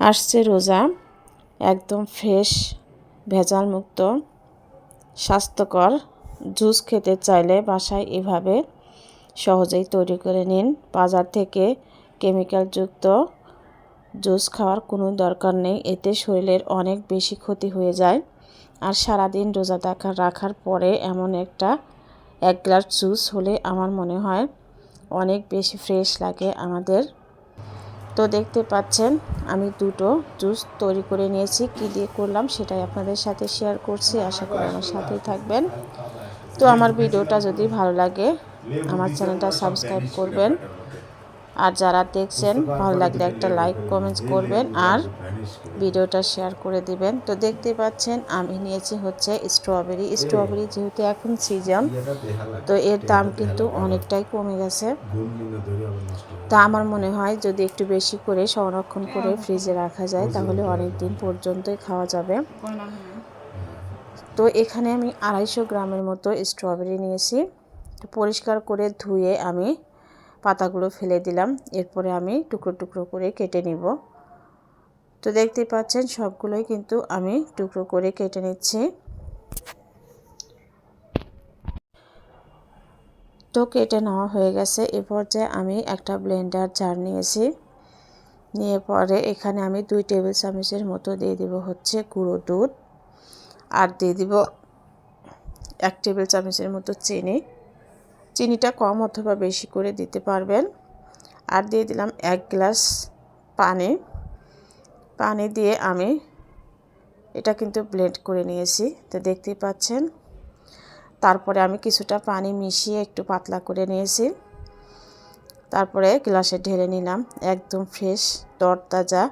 আসছে রোজা, একদম ফ্রেশ ভেজাল মুক্ত স্বাস্থ্যকর, জুস খেতে চাইলে বাসায় এভাবে সহজেই তৈরি করে নিন। বাজার থেকে কেমিক্যালযুক্ত জুস খাওয়ার কোনো দরকার নেই, এতে শরীরের অনেক বেশি ক্ষতি হয়ে যায়। আর সারাদিন রোজা দেখা রাখার পরে এমন একটা এক গ্লাস জুস হলে আমার মনে হয় অনেক বেশি ফ্রেশ লাগে আমাদের তো দেখতে পাচ্ছেন, আমি দুটো জুস তৈরি করে নিয়েছি। কি দিয়ে করলাম সেটাই আপনাদের সাথে শেয়ার করছি। আশা করি আমার সাথেই থাকবেন। তো আমার ভিডিওটা যদি ভালো লাগে, আমার চ্যানেলটা সাবস্ক্রাইব করবেন। আর যারা দেখছেন, ভালো লাগলে একটা লাইক কমেন্টস করবেন আর ভিডিওটা শেয়ার করে দিবেন। তো দেখতে পাচ্ছেন, আমি নিয়েছি হচ্ছে স্ট্রবেরি স্ট্রবেরি যেহেতু এখন সিজন তো এর দাম কিন্তু অনেকটাই কমে গেছে। তা আমার মনে হয় যদি একটু বেশি করে সংরক্ষণ করে ফ্রিজে রাখা যায় তাহলে অনেক দিন পর্যন্তই খাওয়া যাবে। তো এখানে আমি আড়াইশো গ্রামের মতো স্ট্রবেরি নিয়েছি। পরিষ্কার করে ধুয়ে আমি পাতাগুলো ফেলে দিলাম। এরপরে আমি টুকরো টুকরো করে কেটে নিব। তো দেখতে পাচ্ছেন সবগুলোই কিন্তু আমি টুকরো করে কেটে নিচ্ছি। তো কেটে নেওয়া হয়ে গেছে। এ পর্যায়ে আমি একটা ব্লেন্ডার জার নিয়েছি। নিয়ে পরে এখানে আমি দুই টেবিল চামচের মতো দিয়ে দিব হচ্ছে গুঁড়ো দুধ। আর দিয়ে দিব এক টেবিল চামচের মতো চিনি। চিনিটা কম অথবা বেশি করে দিতে পারবেন। আর দিয়ে দিলাম এক গ্লাস পানি। পানি দিয়ে আমি এটা কিন্তু ব্লেন্ড করে নিয়েছি। তো দেখতেই পাচ্ছেন তারপরে আমি কিছুটা পানি মিশিয়ে একটু পাতলা করে নিয়েছি। তারপরে গ্লাসে ঢেলে নিলাম একদম ফ্রেশ, তরতাজা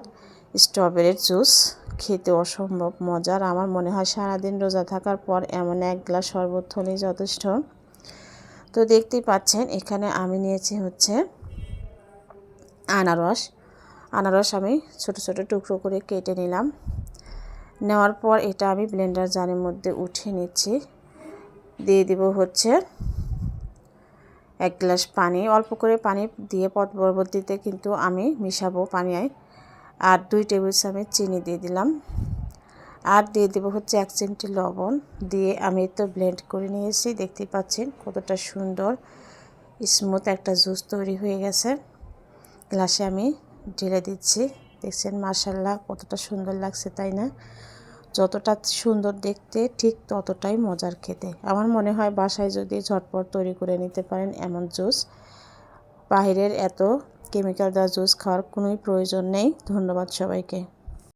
স্ট্রবেরির জুস। খেতে অসম্ভব মজার। আমার মনে হয় সারাদিন রোজা থাকার পর এমন এক গ্লাস শরবত হলেই যথেষ্ট। তো দেখতেই পাচ্ছেন, এখানে আমি নিয়েছি হচ্ছে আনারস। আনারস আমি ছোট ছোট টুকরো করে কেটে নিলাম। নেওয়ার পর এটা আমি ব্লেন্ডার জারের মধ্যে উঠিয়ে নিচ্ছি। দিয়ে দিব হচ্ছে এক গ্লাস পানি। অল্প করে পানি দিয়ে পরবর্তীতে কিন্তু আমি মিশাবো পানিয়ায়। আর দুই টেবিল চামচ চিনি দিয়ে দিলাম। আর দিয়ে দেবো হচ্ছে এক চিমটি লবণ। দিয়ে আমি তো ব্লেন্ড করে নিয়েছি। দেখতেই পাচ্ছেন কতটা সুন্দর, স্মুথ একটা জুস তৈরি হয়ে গেছে। গ্লাসে আমি ঢেলে দিচ্ছি। দেখছেন মার্শাল্লাহ কতটা সুন্দর লাগছে, তাই না? যতটা সুন্দর দেখতে, ঠিক ততটাই মজার খেতে। আমার মনে হয় বাসায় যদি ঝটপট তৈরি করে নিতে পারেন এমন জুস, বাহিরের এত কেমিক্যাল দেওয়া জুস খাওয়ার কোনোই প্রয়োজন নেই। ধন্যবাদ সবাইকে।